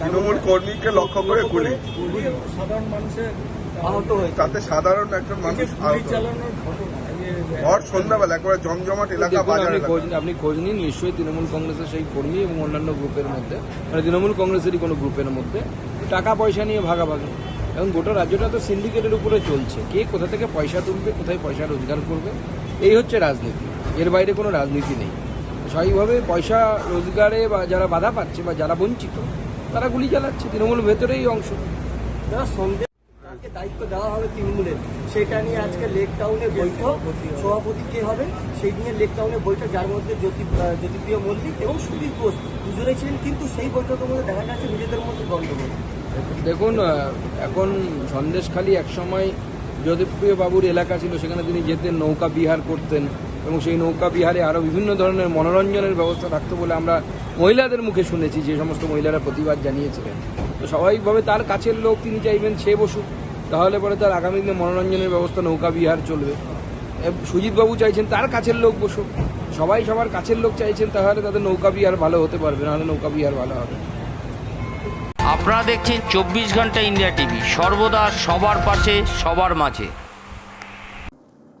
তৃণমূল কর্মীকে লক্ষ্য করে গুলি। সাধারণ মানুষের আহত। তাতে সাধারণ একজন মানুষ ভর সন্ধ্যাবেলা একবারে জমজমাট এলাকা আপনি খোঁজ আপনি খোঁজ নিন নিশ্চয়ই তৃণমূল কংগ্রেসের সেই কর্মী এবং অন্যান্য গ্রুপের মধ্যে। মানে তৃণমূল কংগ্রেসেরই কোনো গ্রুপের মধ্যে। টাকা পয়সা নিয়ে ভাগাভাগি। এখন গোটা রাজ্যটা তো সিন্ডিকেটের উপরে চলছে। কে কোথা থেকে পয়সা তুলবে কোথায় পয়সা রোজগার করবে? এই হচ্ছে রাজনীতি। এর বাইরে কোনো রাজনীতি নেই। স্বাভাবিকভাবে পয়সা রোজগারে বা যারা বাধা পাচ্ছে বা যারা বঞ্চিত তারা গুলি চালাচ্ছে তৃণমূল ভেতরেই অংশ। সন্দেহ কাকে দায়িত্ব দেওয়া হবে তৃণমূলের। সেটা নিয়ে আজকে লেক টাউনে বৈঠক। সভাপতি কে হবে? সেই নিয়ে লেক টাউনে বৈঠক যার মধ্যে জ্যোতি জ্যোতিপ্রিয় মল্লিক এবং সুদীপ ঘোষ দুজনেই ছিলেন কিন্তু সেই বৈঠকের মধ্যে দেখা যাচ্ছে নিজেদের মধ্যে গণ্ডগোল। দেখুন এখন সন্দেশখালী একসময় জ্যোতিপ্রিয় বাবুর এলাকা ছিল সেখানে তিনি যেতেন নৌকা বিহার করতেন। এবং সেই নৌকা বিহারে আরও বিভিন্ন ধরনের মনোরঞ্জনের ব্যবস্থা থাকতো বলে আমরা মহিলাদের মুখে শুনেছি, যে সমস্ত মহিলারা প্রতিবাদ জানিয়েছিলেন। তো স্বাভাবিকভাবে তার কাছের লোক তিনি চাইবেন সে বসুক, তাহলে পরে তার আগামী দিনে মনোরঞ্জনের ব্যবস্থা নৌকা বিহার চলবে। সুজিতবাবু চাইছেন তার কাছের লোক বসুক, সবাই সবার কাছের লোক চাইছেন, তাহলে তাদের নৌকা বিহার ভালো হতে পারবে, নাহলে নৌকা বিহার ভালো হবে। আপনারা দেখছেন চব্বিশ ঘণ্টা ইন্ডিয়া টিভি, সর্বদা সবার পাশে, সবার মাঝে।